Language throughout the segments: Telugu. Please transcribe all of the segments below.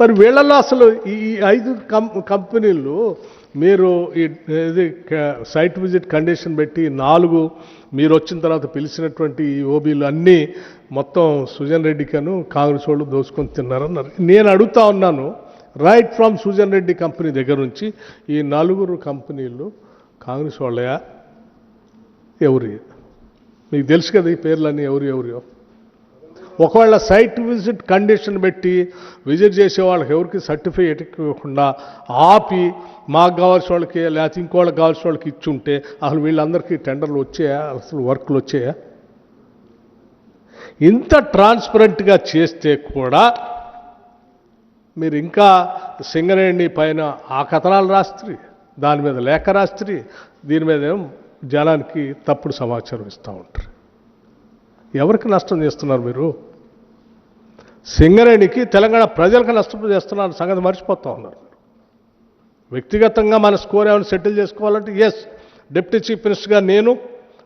మరి వీళ్ళల్లో అసలు ఈ ఐదు కం కంపెనీలు మీరు ఈ ఇది సైట్ విజిట్ కండిషన్ పెట్టి నాలుగు మీరు వచ్చిన తర్వాత పిలిచినటువంటి ఈ ఓబీలు అన్నీ మొత్తం సుజన్ రెడ్డికను కాంగ్రెస్ వాళ్ళు దోసుకొని తిన్నారన్నారు. నేను అడుగుతా ఉన్నాను right from Sujan Reddy company దగ్గర నుంచి ఈ నలుగురు కంపెనీలు కాంగ్రెస్ వాళ్ళయా? ఎవరి? మీకు తెలుసు కదా ఈ పేర్లన్నీ ఎవరు ఎవరియో ఒకవేళ సైట్ విజిట్ కండిషన్ పెట్టి విజిట్ చేసే వాళ్ళకి ఎవరికి సర్టిఫికేట్ ఇవ్వకుండా ఆపి మాకు కావాల్సిన వాళ్ళకి లేకపోతే ఇంకోళ్ళకి కావాల్సిన వాళ్ళకి ఇచ్చుంటే అసలు వీళ్ళందరికీ టెండర్లు వచ్చాయా? అసలు వర్క్లు వచ్చాయా? ఇంత ట్రాన్స్పరెంట్గా చేస్తే కూడా మీరు ఇంకా సింగరేణి పైన ఆ కథనాలు రాస్త్రి దాని మీద లేఖ రాస్త్రి దీని మీద జనానికి తప్పుడు సమాచారం ఇస్తూ ఉంటారు. ఎవరికి నష్టం చేస్తున్నారు మీరు? సింగరేణికి తెలంగాణ ప్రజలకు నష్టం చేస్తున్నారు సంగతి మర్చిపోతా ఉన్నారు. వ్యక్తిగతంగా మన స్కోర్ ఏమైనా సెటిల్ చేసుకోవాలంటే ఎస్ డిప్యూటీ చీఫ్ మినిస్టర్గా నేను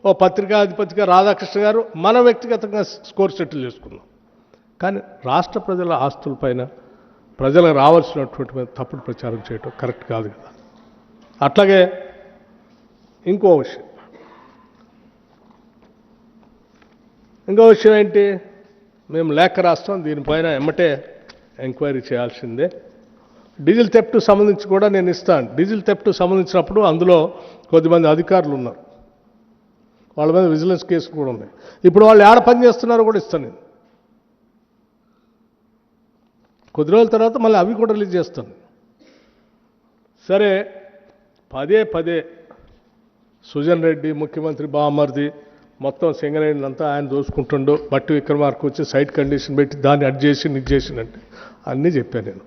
ఓ పత్రికాధిపతిగా రాధాకృష్ణ గారు మన వ్యక్తిగతంగా స్కోర్ సెటిల్ చేసుకున్నాం. కానీ రాష్ట్ర ప్రజల ఆస్తులపైన ప్రజలకు రావాల్సినటువంటి మీద తప్పుడు ప్రచారం చేయటం కరెక్ట్ కాదు కదా. అట్లాగే ఇంకో విషయం. ఇంకో విషయం ఏంటి? మేము లేఖ రాస్తాం దీనిపైన ఎమ్మటే ఎంక్వైరీ చేయాల్సిందే. డీజిల్ థెఫ్ట్ సంబంధించి కూడా నేను ఇస్తాను. డీజిల్ థెఫ్ట్ సంబంధించినప్పుడు అందులో కొద్దిమంది అధికారులు ఉన్నారు. వాళ్ళ మీద విజిలెన్స్ కేసులు కూడా ఉన్నాయి ఇప్పుడు వాళ్ళు ఏడ పని చేస్తున్నారో కూడా ఇస్తాను నేను. కొద్ది రోజుల తర్వాత మళ్ళీ అవి కూడా రిలీజ్ చేస్తాను. సరే పదే పదే సుజన్ రెడ్డి ముఖ్యమంత్రి బామర్ది మొత్తం సింగరేణి అంతా ఆయన దోసుకుంటుండో బట్టి విక్రమార్కు వచ్చి సైట్ కండిషన్ పెట్టి దాన్ని అడ్ చేసి ఇది చేసినంటే అన్నీ చెప్పాను నేను.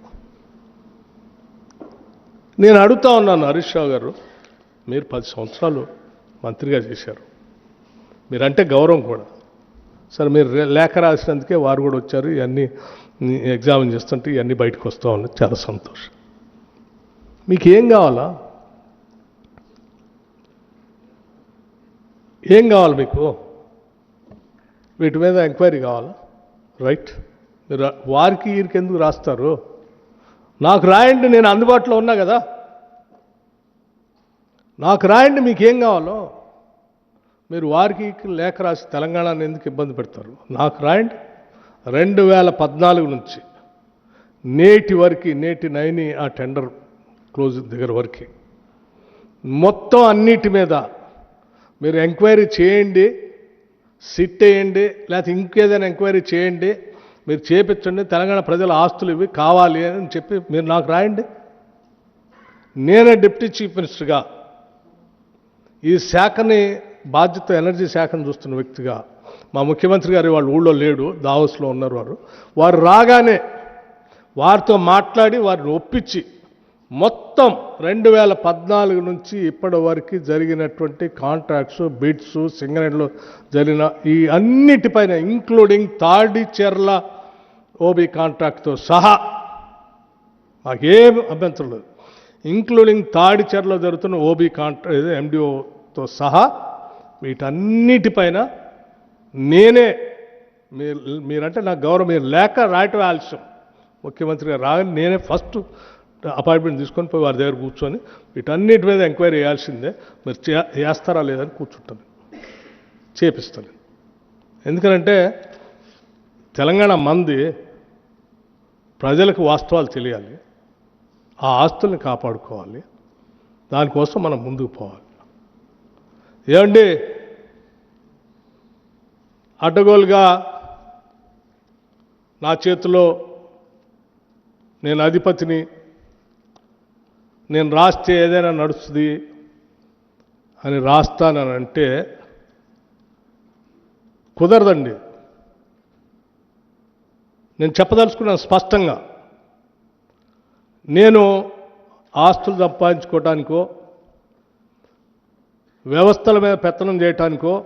నేను అడుగుతా ఉన్నాను హరీష్ రావు గారు మీరు పది సంవత్సరాలు మంత్రిగా చేశారు. మీరంటే గౌరవం కూడా. సరే మీరు లేఖ రాసినందుకే వారు కూడా వచ్చారు ఇవన్నీ ఎగ్జామిన్ చేస్తుంటే ఇవన్నీ బయటకు వస్తూ ఉన్నాయి. చాలా సంతోషం. మీకు ఏం కావాలా? ఏం కావాలి మీకు? వీటి మీద ఎంక్వైరీ కావాలి? రైట్. మీరు వారికి వీరికి ఎందుకు రాస్తారు? నాకు రాయండి నేను అందుబాటులో ఉన్నా కదా? నాకు రాయండి మీకు ఏం కావాలో? మీరు వారికి లేఖ రాసి తెలంగాణను ఎందుకు ఇబ్బంది పెడతారు? నాకు రాయండి. రెండు వేల పద్నాలుగు నుంచి నేటి వరకు నేటి నైని ఆ టెండర్ క్లోజ్ దగ్గర వరకు మొత్తం అన్నిటి మీద మీరు ఎంక్వైరీ చేయండి సిట్ వేయండి లేకపోతే ఇంకేదైనా ఎంక్వైరీ చేయండి మీరు చేపించండి తెలంగాణ ప్రజల ఆస్తులు ఇవి కావాలి అని చెప్పి మీరు నాకు రాయండి. నేనే డిప్యూటీ చీఫ్ మినిస్టర్గా ఈ శాఖని బాధ్యత ఎనర్జీ శాఖను చూస్తున్న వ్యక్తిగా మా ముఖ్యమంత్రి గారు వాళ్ళు ఊళ్ళో లేడు దావోస్లో ఉన్నారు వారు. వారు రాగానే వారితో మాట్లాడి వారిని ఒప్పించి మొత్తం రెండు వేల పద్నాలుగు నుంచి ఇప్పటి వరకు జరిగినటువంటి కాంట్రాక్ట్స్ బిడ్స్ సింగరేణిలో జరిగిన ఈ అన్నిటిపైన ఇంక్లూడింగ్ తాడిచెర్ల ఓబీ కాంట్రాక్ట్తో సహా మాకేం అభ్యంతరం లేదు. ఇంక్లూడింగ్ తాడిచెర్లో జరుగుతున్న ఓబీ కాంట్రాక్ట్ ఎండిఓతో సహా వీటన్నిటిపైన నేనే మీరు మీరంటే నాకు గౌరవం మీరు లేక రాయటం ఆలస్యం. ముఖ్యమంత్రి గారు రాగానే నేనే ఫస్ట్ అపాయింట్మెంట్ తీసుకొని పోయి వారి దగ్గర కూర్చొని వీటన్నిటి మీద ఎంక్వైరీ చేయాల్సిందే. మీరు చే- చేస్తారా లేదని కూర్చుంటాను. చేపిస్తాను ఎందుకంటే తెలంగాణ మంది ప్రజలకు వాస్తవాలు తెలియాలి. ఆ ఆస్తుల్ని కాపాడుకోవాలి. దానికోసం మనం ముందుకు పోవాలి. ఏమండి? అడ్డగోలుగా నా చేతిలో నేను అధిపతిని నేను రాస్తే ఏదైనా నడుస్తుంది అని రాస్తానంటే అంటే కుదరదండి. నేను చెప్పదలుచుకున్నాను స్పష్టంగా. నేను ఆస్తులు సంపాదించుకోవటానికో వ్యవస్థల మీద పెత్తనం చేయటానికో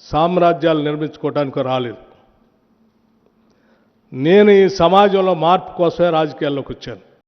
సామ్రాజ్యాలు నిర్మించుకోవటానికో రాలేదు. నేను ఈ సమాజంలో మార్పు కోసమే రాజకీయాల్లోకి వచ్చాను.